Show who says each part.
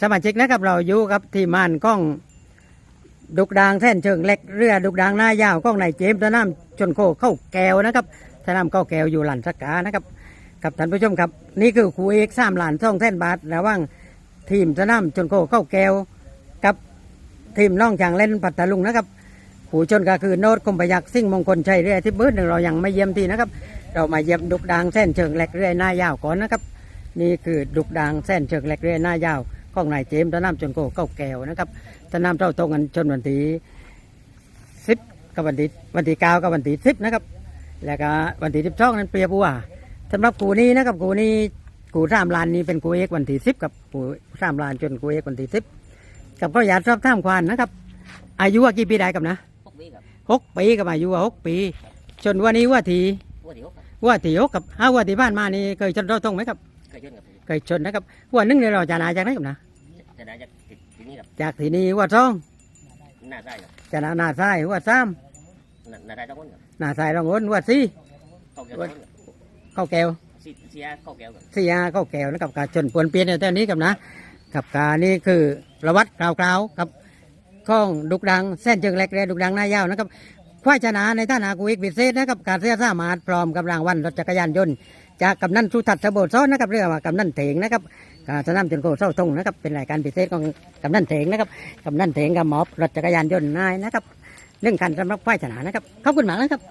Speaker 1: สมาชิกนะครับเราอยู่กับทีมงานกล้องดุกดางแท่นเชิงเล็กเรือดุกดางหน้ายาวกล้องในเจมส์สนามชนโคเข้าแก้วนะครับสนามเข้าแก้วอยู่หลันสกกานะครับกับท่านผู้ชมครับ นี่คือครูเอกสามหลานท่องแท่นบาทระหว่างทีมสนามชนโคเข้าแก้วกับทีมน้องจางเล่นปัตตาลุงนะครับผู้ชนก็คือโนดคมประยักษ์สิ่งมงคลชัยเรือที่บื้นเรายังไม่เยี่ยมทีนะครับ เรามาเยี่ยมดุกดางแท่นเชิงเล็กเรือหน้ายาวก่อนนะครับ นี่คือดุกดางแท่นเชิงเล็กเรือหน้ายาว ของนายเจมส์ตะน้ำจนโกเก้าแก้วนะครับตะน้ำเท่าตรงกันจนวันที่สิบกับวันที่วันที่เก้ากับวันที่สิบนะครับ แล้วก็วันที่สิบสองนั้นเปรียบว่าสำหรับกูนี้นะครับกูนี้กูสามลานนี้เป็นกูเอกวันที่สิบกับกูสามลานจนกูเอกวันที่สิบกับก็อยากสอบถามควานนะครับ อายุว่ากี่ปีได้กับนะ
Speaker 2: พวกนี้ครับ
Speaker 1: หกปีกับอายุว่าหกปีจนวันนี้ว่าที
Speaker 2: พวกเดียวครับ
Speaker 1: ว่าทีหกกับห้าว่าที่บ้านมานี่เคยชนเราตรงไหมครับ
Speaker 2: เคยชนกับ
Speaker 1: เคยชนนะครับว่าหนึงเนี่ยเราจะนาจากไหนกับนะ
Speaker 2: จะได้จากติดที่นี่ครับ
Speaker 1: จากที่นี่ว่าสอง
Speaker 2: หน้าได้ครับ
Speaker 1: จะนาหน้าซ้ายว่าสาม
Speaker 2: หน้าหน้าได้ต้องคนครับ
Speaker 1: หน้าซ้ายรองอ้นว่าสี่
Speaker 2: เข้าแก้วต้องคนครับ
Speaker 1: เข้าแก้ว
Speaker 2: ซีเสียเข้าแก้วครับ
Speaker 1: สี่อาเข้าแก้วนะครับการชนปวนเปลี่ยนในแถวนี้กับนะกับการนี่คือประวัติกล่าวๆกับข้องดุกดังเส้นเชิงเล็กและดุกดังหน้ายาวนะครับควายชนะในท่านากูอีกพิเศษนะครับการเสียสามารถพร้อมกับรางวัลรถจักรยานยนต์จากกำนันสุทัศน์สะโบดซ้อนนะครับเรียกว่ากำนันเถงนะครับ การสนามจนโกเศร้าตงนะครับเป็นรายการพิเศษของกำนันเถงนะครับกำนันเถงกับหมอบรถจักรยานยนต์นายนะครับเรื่องคันสำหรับควายชนะนะครับขอบคุณมากนะครับ